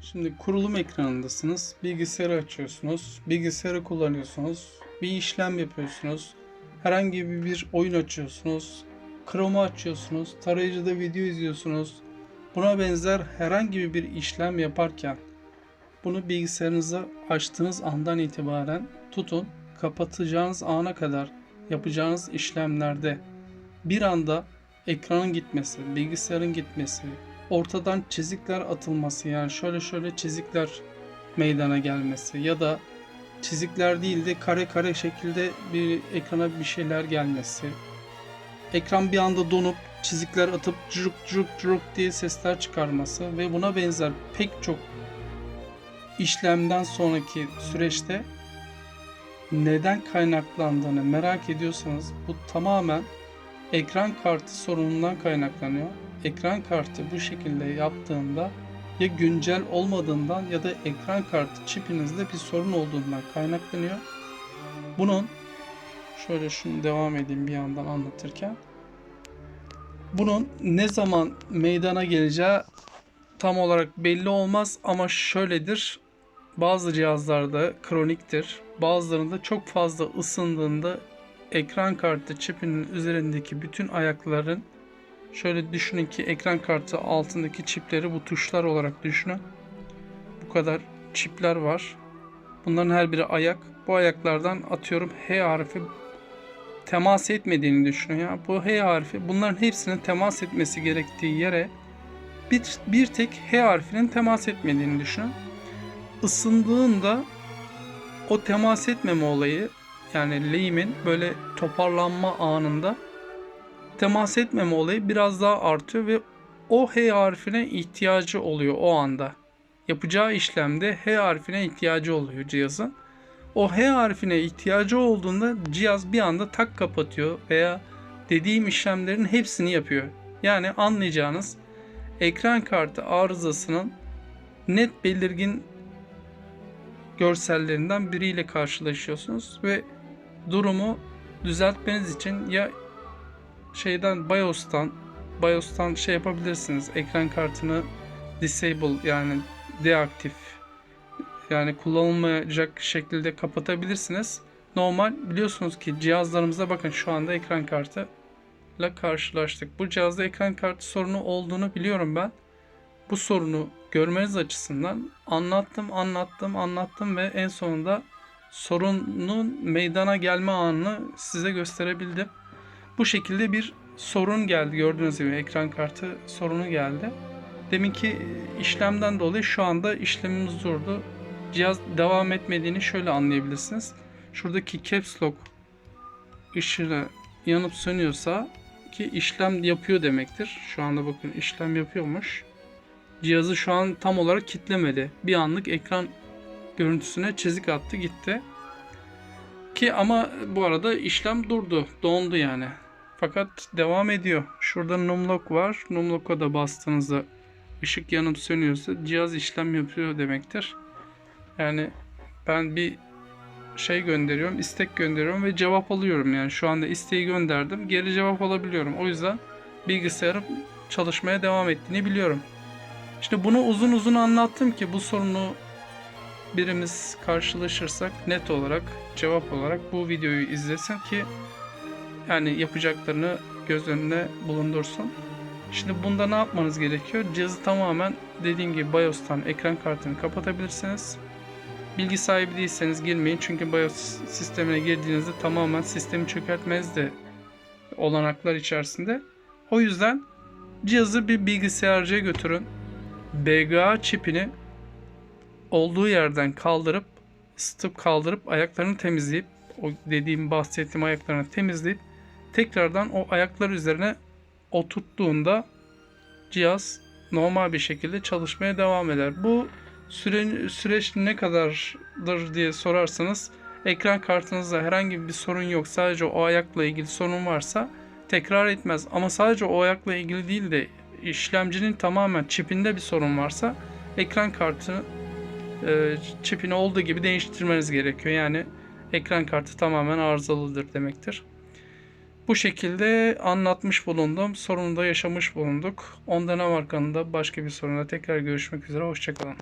Şimdi kurulum ekranındasınız. Bilgisayarı açıyorsunuz. Bilgisayarı kullanıyorsunuz. Bir işlem yapıyorsunuz. Herhangi bir oyun açıyorsunuz. Chrome'u açıyorsunuz. Tarayıcıda video izliyorsunuz. Buna benzer herhangi bir işlem yaparken bunu bilgisayarınıza açtığınız andan itibaren tutun kapatacağınız ana kadar yapacağınız işlemlerde bir anda ekranın gitmesi, bilgisayarın gitmesi, ortadan çizikler atılması yani şöyle şöyle çizikler meydana gelmesi ya da çizikler değil de kare kare şekilde bir ekrana bir şeyler gelmesi. Ekran bir anda donup çizikler atıp cırık cırık cırık diye sesler çıkarması ve buna benzer pek çok işlemden sonraki süreçte neden kaynaklandığını merak ediyorsanız bu tamamen ekran kartı sorunundan kaynaklanıyor. Ekran kartı bu şekilde yaptığında ya güncel olmadığından ya da ekran kartı çipinizde bir sorun olduğundan kaynaklanıyor. Bunun şöyle şunu devam edeyim bir yandan anlatırken. Bunun ne zaman meydana geleceği tam olarak belli olmaz ama şöyledir. Bazı cihazlarda kroniktir. Bazılarında çok fazla ısındığında ekran kartı çipinin üzerindeki bütün ayakların şöyle düşünün ki ekran kartı altındaki çipleri bu tuşlar olarak düşünün. Bu kadar çipler var. Bunların her biri ayak. Bu ayaklardan atıyorum H harfi temas etmediğini düşünün ya. Bu H harfi bunların hepsinin temas etmesi gerektiği yere bir, bir tek H harfinin temas etmediğini düşünün. Isındığında o temas etmeme olayı yani lehimin böyle toparlanma anında temas etmeme olayı biraz daha artıyor ve o H harfine ihtiyacı oluyor o anda. Yapacağı işlemde H harfine ihtiyacı oluyor cihazın. O H harfine ihtiyacı olduğunda cihaz bir anda tak kapatıyor veya dediğim işlemlerin hepsini yapıyor. Yani anlayacağınız ekran kartı arızasının net belirgin görsellerinden biriyle karşılaşıyorsunuz ve durumu düzeltmeniz için ya şeyden BIOS'tan BIOS'tan şey yapabilirsiniz. Ekran kartını disable yani deaktif yani kullanılmayacak şekilde kapatabilirsiniz. Normal biliyorsunuz ki cihazlarımızda bakın şu anda ekran kartı ile karşılaştık. Bu cihazda ekran kartı sorunu olduğunu biliyorum ben. Bu sorunu görmeniz açısından anlattım, anlattım, anlattım ve en sonunda sorunun meydana gelme anını size gösterebildim. Bu şekilde bir sorun geldi. Gördüğünüz gibi ekran kartı sorunu geldi. Deminki işlemden dolayı şu anda işlemimiz durdu. Cihaz devam etmediğini şöyle anlayabilirsiniz. Şuradaki caps lock ışığı yanıp sönüyorsa ki işlem yapıyor demektir. Şu anda bakın işlem yapıyormuş. Cihazı şu an tam olarak kitlemedi. Bir anlık ekran görüntüsüne çizik attı gitti. Ki ama bu arada işlem durdu. Dondu yani. Fakat devam ediyor. Şurada numlock var. Numlock'a da bastığınızda ışık yanıp sönüyorsa cihaz işlem yapıyor demektir. Yani ben bir şey gönderiyorum, istek gönderiyorum ve cevap alıyorum. Yani şu anda isteği gönderdim, geri cevap alabiliyorum. O yüzden bilgisayarım çalışmaya devam ettiğini biliyorum. İşte bunu uzun uzun anlattım ki bu sorunu birimiz karşılaşırsak net olarak cevap olarak bu videoyu izlesin ki yani yapacaklarını göz önüne bulundursun. Şimdi bunda ne yapmanız gerekiyor? Cihazı tamamen dediğim gibi BIOS'tan ekran kartını kapatabilirsiniz. Bilgi sahibi değilseniz girmeyin çünkü BIOS sistemine girdiğinizde tamamen sistemi çökertmez de olanaklar içerisinde. O yüzden cihazı bir bilgisayarcıya götürün. BGA çipini olduğu yerden kaldırıp ısıtıp kaldırıp ayaklarını temizleyip o dediğim bahsettiğim ayaklarını temizleyip tekrardan o ayaklar üzerine oturttuğunda cihaz normal bir şekilde çalışmaya devam eder. Bu süre, süreç ne kadardır diye sorarsanız ekran kartınızda herhangi bir sorun yok sadece o ayakla ilgili sorun varsa tekrar etmez. Ama sadece o ayakla ilgili değil de işlemcinin tamamen çipinde bir sorun varsa ekran kartı e, çipini olduğu gibi değiştirmeniz gerekiyor. Yani ekran kartı tamamen arızalıdır demektir. Bu şekilde anlatmış bulundum. Sorunu da yaşamış bulunduk. Onda ne var kanında başka bir sorunda tekrar görüşmek üzere. Hoşçakalın.